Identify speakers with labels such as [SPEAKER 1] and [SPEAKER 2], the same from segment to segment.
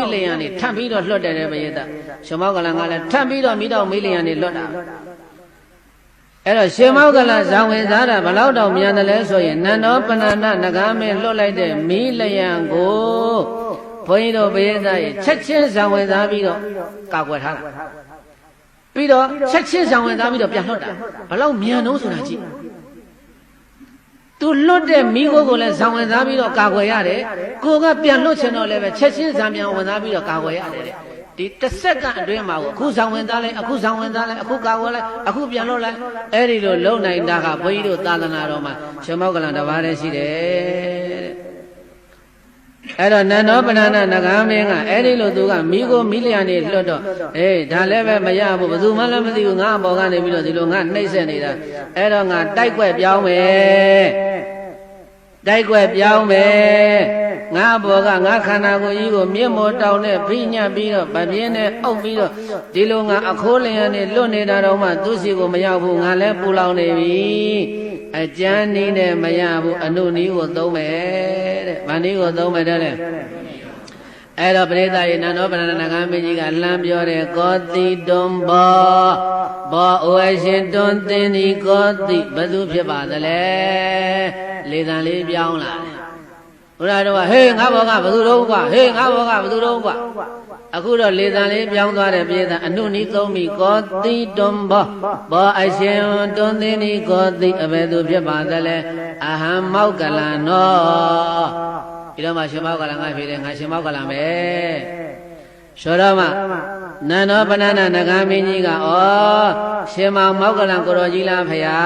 [SPEAKER 1] မိလျံနေထပ်ပြီးတော့လွတ်တယ်တဲ့ပရိသတ်ရှင်မောကလန်ကလည်းထပ်ပြီးတော့မိတော့မိလျံနေလွတ်တာအဲ့တော့ရှင်မောကလန်ဇံဝင်စားတာဘလောက်တောင်မြန်တယ်လဲဆိုရင်နန္ဒောပဏာဏနဂါမင်းလွတ်လိုက်တဲ့မိလျံကိုဘုန်းကြီးတို့ပရိသတ်ရဲ့ချက်ချင်းဇံဝင်စားပြီးတော့ကာကွယ်ထားတာပြီးတော့ချက်ချင်းဇံဝင်စားပြီးတော့ပြန်လွတ်တာဘလောက်မြန်တော့ဆိုတာကြည့် သူလွတ်တဲ့မိကိုကိုလည်းဇံဝင်စားပြီးတော့ကာကွယ်ရတယ်ကိုကပြန်လွတ်ချင်တော့လည်းပဲချက်ချင်းဇံပြန်ဝင်စားပြီးတော့ကာကွယ်ရတယ်တဲ့ဒီတစ်စက္ကန့်အတွင်းမှာကိုအခုဇံဝင်သားလိုက်အခုဇံဝင်သားလိုက်အခုကာကွယ်လိုက်အခုပြန်လွတ်လိုက်အဲ့ဒီလိုလုံနိုင်တာကဘုန်းကြီးတို့သာသနာတော်မှာရှင်မောကလန်တစ်ပါးတည်းရှိတယ်တဲ့အဲ့တော့နန္ဒောပဏာဏနဂါမင်းကအဲ့ဒီလိုသူကမိကိုမိလျာနေလွတ်တော့အေးဒါလည်းပဲမရဘူးဘယ်သူမှလည်းမသိဘူးငါအပေါ်ကနေပြီးတော့ဒီလိုငါနှိမ့်ဆက်နေတာအဲ့တော့ငါတိုက်ွက်ပြောင်းမယ် တိုက်ွက်ပြောင်းမယ်ငါဘောကငါခန္ဓာကိုယ်ကြီးကိုမြင့်မောတောင်းနဲ့ဖိညတ်ပြီးတော့ဗပြင်းနဲ့အုပ်ပြီးတော့ဒီလိုငါအခိုးလျင်နဲ့လွတ်နေတာတော့မှသူစီကိုမရောက်ဘူးငါလည်းပူလောင်နေပြီအကျမ်းနည်းနဲ့မရဘူးအနုနည်းကိုသုံးမယ်တဲ့ဗန်နည်းကိုသုံးမယ်တဲ့လေအဲ့တော့ပရိသတ်ရေနန္ဒောပဏာဏကမင်းကြီးကလှမ်းပြောတယ်ကောတိတွန်ဘောဘောအိုအရှင်တွန်သင်ဒီကောတိဘယ်သူဖြစ်ပါသလဲ လေသံလေးပြောင်းလာတယ်ဘုရားတော်ကဟေးငါဘောကဘယ်သူတော့ကွာဟေးငါဘောကဘယ်သူတော့ကွာအခုတော့လေသံလေးပြောင်းသွားတဲ့ပြည်သားအနုနီးသုံးပြီကောတိတွန်ဘောဘောအရှင်တွန်သင်ဒီကောတိအဘယ်သူဖြစ်ပါသလဲအဟံမောက္ကလန်နောဒီတော့မှရှင်မောက္ကလန်ကဖြစ်တယ်ငါရှင်မောက္ကလန်ပဲ ဆိုတော့မှနန္ဒောပဏာဏနဂါမင်းကြီးကဩရှင်မောင်မောက္ကလန်ကိုရောကြီးလားဖရာ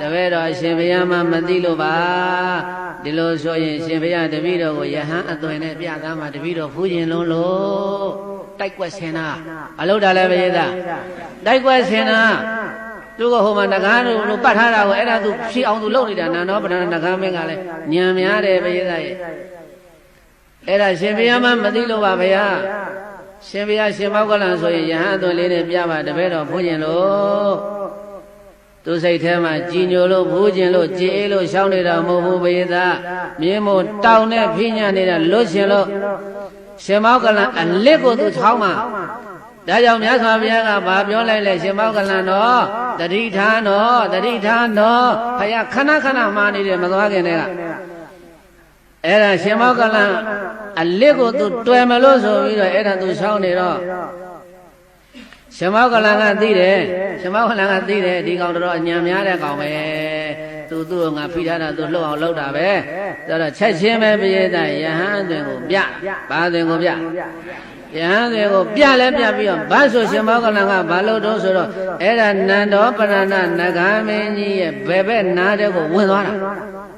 [SPEAKER 1] တပည့်တော်ရှင်ဘုရားမှမသိလို့ပါဒီလိုဆိုရင်ရှင်ဘုရားတပည့်တော်ကိုယဟန်အသွင်နဲ့ပြသားမှာတပည့်တော်ဖူးခြင်းလုံးလို့တိုက်ကွက်ဆင်တာအလုပ်တာလဲဘုရားတိုက်ကွက်ဆင်တာသူကဟိုမှာငကားတို့လို့ပတ်ထားတာကိုအဲ့ဒါသူဖြည့်အောင်သူလုပ်နေတာနန္ဒောပဏာဏနဂါမင်းကလည်းညံများတယ်ဘုရားရဲ့ အဲ့ဒါရှင်ဘုရားမှမသိလို့ပါဗျာရှင်ဘုရားရှင်မောကလန်ဆိုရင်ယဟန်အသွင်လေးနဲ့ပြပါတပည့်တော်ဖူးခြင်းလို့သူစိတ်ထဲမှာကြည်ညိုလို့ဘူးခြင်းလို့ကြည်အေးလို့ရှောင်းနေတာမဟုတ်ဘူးဘယေသာမြင်းမို့တောင်းနဲ့ဖိညာနေတာလွတ်ရှင်လို့ရှင်မောကလန်အလစ်ကိုသူချောင်းမှာဒါကြောင့်မြတ်စွာဘုရားကဗာပြောလိုက်လေရှင်မောကလန်တော်တတိထာတော်တတိထာတော်ဖယားခဏခဏမှာနေတယ်မသွားခင်တည်းက အဲ့ဒါရှင်မောကလန်အလစ်ကိုသူတွယ်မလို့ဆိုပြီးတော့အဲ့ဒါသူရှောင်းနေတော့ရှင်မောကလန်ကသိတယ်ရှင်မောကလန်ကသိတယ်ဒီကောင်တော်အညံများတဲ့ကောင်ပဲသူသူ့ကိုငါဖိထားတာသူလှုပ်အောင်လှုပ်တာပဲဆိုတော့ချက်ချင်းပဲပြည့်တဲ့ယဟန်အသွင်ကိုပြဘာအသွင်ကိုပြယဟန်တွေကိုပြလဲပြပြီးတော့ဘာဆိုရှင်မောကလန်ကဘာလို့တော့ဆိုတော့အဲ့ဒါနန္ဒောပရဏနဂါမင်းကြီးရဲ့ဘယ်ဘက်နားတဲ့ကိုဝင်သွားတာ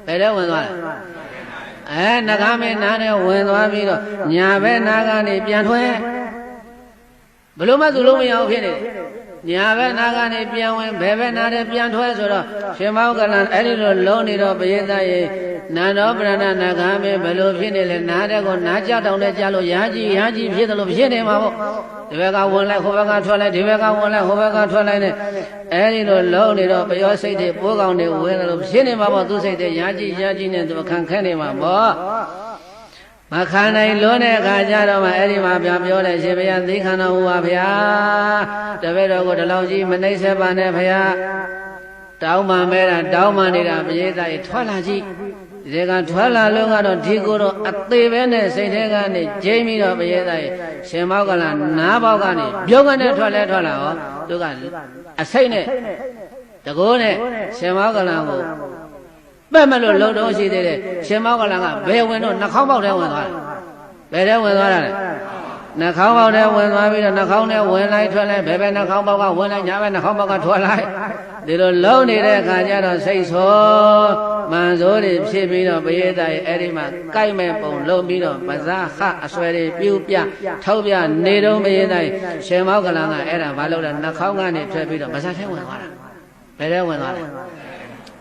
[SPEAKER 1] ဘယ်တဲ့ဝင်သွားလဲ အဲနဂါမင်းနားတဲ့ဝင်သွားပြီးတော့ညာဘက်နားကနေပြန်ထွက်ဘလို့မှသူလုံးမရအောင်ဖြစ်နေတယ် ညာဘက်နာကနေပြန်ဝင်ဘယ်ဘက်နာတဲ့ပြန်ထွက်ဆိုတော့ရှင်မောကလန်အဲ့ဒီလိုလုံးနေတော့ပရိသတ်ရေနန္ဒောပရဏနာဂမေဘယ်လိုဖြစ်နေလဲနားတဲ့ကိုနားကြတောင်နဲ့ကြားလို့ရာကြီးရာကြီးဖြစ်တယ်လို့ဖြစ်နေမှာပေါ့ဒီဘက်ကဝင်လိုက်ဟိုဘက်ကထွက်လိုက်ဒီဘက်ကဝင်လိုက်ဟိုဘက်ကထွက်လိုက်နဲ့အဲ့ဒီလိုလုံးနေတော့ပယောစိတ်တွေပိုးကောင်တွေဝင်တယ်လို့ဖြစ်နေမှာပေါ့သူစိတ်တွေရာကြီးရာကြီးနဲ့သူခံခဲနေမှာပေါ့ မခံနိုင်လွန်းတဲ့အခါကျတော့မှအဲ့ဒီမှာပြန်ပြောတယ်ရှင်ဘုရားသိခန္ဓာဟူပါဗျာတပည့်တော်ကိုဒီလောက်ကြီးမနှိမ့်ဆက်ပါနဲ့ဘုရားတောင်းမှမဲတာတောင်းမှနေတာပရိသတ်ထွက်လာကြည့်ဒီကထွက်လာလို့ကတော့ဒီကိုတော့အသေးပဲနဲ့စိတ်ထဲကနေဂျိမ့်ပြီးတော့ပရိသတ်ရှင်မောကလာနားပေါက်ကနေပြုံးကနေထွက်လဲထွက်လာဟောသူကအစိတ်နဲ့တကိုးနဲ့ရှင်မောကလာကို ပဲ့မလို့လုံတော့ရှိသေးတယ်ရှင်မောကလန်ကဘယ်ဝင်တော့နှာခေါင်းပေါက်ထဲဝင်သွားတယ်ဘယ်ထဲဝင်သွားတာလဲနှာခေါင်းပေါက်ထဲဝင်သွားပြီးတော့နှာခေါင်းထဲဝင်လိုက်ထွက်လိုက်ဘယ်ဘက်နှာခေါင်းပေါက်ကဝင်လိုက်ညာဘက်နှာခေါင်းပေါက်ကထွက်လိုက်ဒီလိုလုံနေတဲ့အခါကျတော့စိတ်ဆိုးမန်ဆိုးတွေဖြစ်ပြီးတော့ပရိသတ်ရဲ့အဲ့ဒီမှာကြိုက်မဲ့ပုံလုံပြီးတော့ပဇာဟအဆွဲတွေပြူပြထောက်ပြနေတော့ပရိသတ်ရှင်မောကလန်ကအဲ့ဒါမလုပ်တာနှာခေါင်းကနေထွက်ပြီးတော့ပဇာထဲဝင်သွားတာဘယ်ထဲဝင်သွားလဲ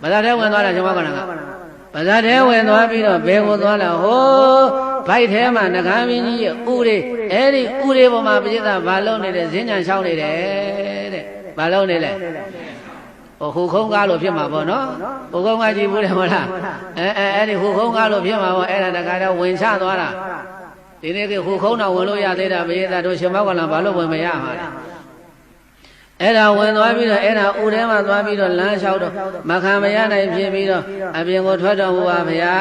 [SPEAKER 1] ဗဇာထဲဝင်သွားတာကျွန်မကလည်းဗဇာထဲဝင်သွားပြီးတော့ဘယ်ကိုသွားလဲဟိုးဘိုက်ထဲမှာငကားမင်းကြီးရဲ့ဥတွေအဲ့ဒီဥတွေပေါ်မှာပြိဿဘာလုံးနေတယ်ဈဉ္ညာရှောင်းနေတယ်တဲ့ဘာလုံးနေလဲဟိုဟူခုံးကားလို့ဖြစ်မှာပေါ့နော်ဟူခုံးကားကြည့်ဘူးတယ်မဟုတ်လားအဲအဲအဲ့ဒီဟူခုံးကားလို့ဖြစ်မှာပေါ့အဲ့ဒါတခါတော့ဝင်ချသွားတာဒီနေ့ကဟိုခုံးတော်ဝင်လို့ရသေးတာဘုရားသားတို့ရှင်မောကလန်ဘာလို့ဝင်မရမှာလဲ အဲ့ဒါဝင်သွားပြီးတော့အဲ့ဒါဥထဲမှာသွားပြီးတော့လမ်းလျှောက်တော့မခံမရနိုင်ဖြစ်ပြီးတော့အပြင်ကိုထွက်တော်မူပါဗျာ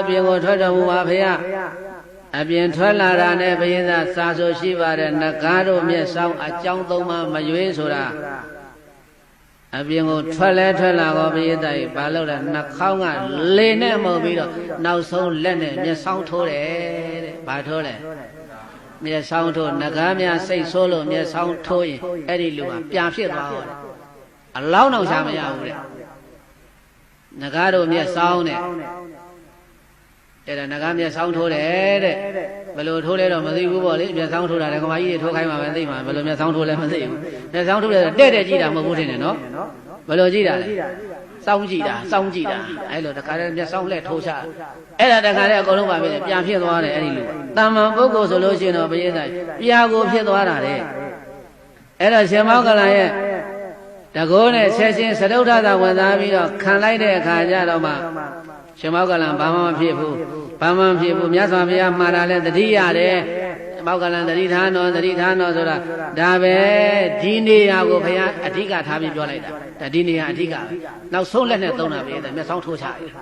[SPEAKER 1] အပြင်ကိုထွက်တော်မူပါဗျာအပြင်ထွက်လာတာနဲ့ဘုရားသားစာဆိုရှိပါတယ်နဂါးတို့မျက်စောင်းအကြောင်းသုံးပါမရွေးဆိုတာအပြင်ကိုထွက်လဲထွက်လာတော့ဘုရားသားကြီးဘာလို့လဲနှာခေါင်းကလေနဲ့မှုတ်ပြီးတော့နောက်ဆုံးလက်နဲ့မျက်စောင်းထိုးတယ်တဲ့ဘာထိုးလဲ မျက်စောင်းထိုးငကားများစိတ်ဆိုးလို့မျက်စောင်းထိုးရင်အဲ့ဒီလူကပြန်ဖြစ်သွားတော့တယ်အလောင်းတော့ရှာမရဘူးတဲ့ငကားတို့မျက်စောင်းတဲ့အဲ့ဒါငကားမျက်စောင်းထိုးတယ်တဲ့ဘယ်လိုထိုးလဲတော့မသိဘူးပေါ့လေမျက်စောင်းထိုးတာလေခမကြီးတွေထိုးခိုင်းမှာပဲသိမှာဘယ်လိုမျက်စောင်းထိုးလဲမသိဘူးမျက်စောင်းထိုးတယ်တဲ့တဲ့ကြည့်တာမဟုတ်ဘူးထင်တယ်နော်ဘယ်လိုကြည့်တာလဲ စောင်းကြည့်တာစောင်းကြည့်တာအဲ့လိုတခါတည်းမျက်စောင်းလှဲ့ထိုးချအဲ့ဒါတခါတည်းအကုန်လုံးပါပဲပြန်ဖြစ်သွားတယ်အဲ့ဒီလူတမ္မန်ပုဂ္ဂိုလ်ဆိုလို့ရှိရင်တော့ဘုရားသားပြာကိုဖြစ်သွားတာတဲ့အဲ့တော့ရှင်မောကလန်ရဲ့တကောနဲ့ဆက်ချင်းသရုတ်ထသာဝင်သားပြီးတော့ခံလိုက်တဲ့အခါကျတော့မှရှင်မောကလန်ဘာမှမဖြစ်ဘူးဘာမှမဖြစ်ဘူးမြတ်စွာဘုရားမှားတာလဲတတိရတယ် မောကလန်တတိထားတော်တတိထားတော်ဆိုတာဒါပဲဒီနေရာကိုဘုရားအဓိကထားပြီးပြောလိုက်တာဒါဒီနေရာအဓိကပဲနောက်ဆုံးလက်နဲ့သုံးတာပဲတဲ့မျက်စောင်းထိုးချတယ်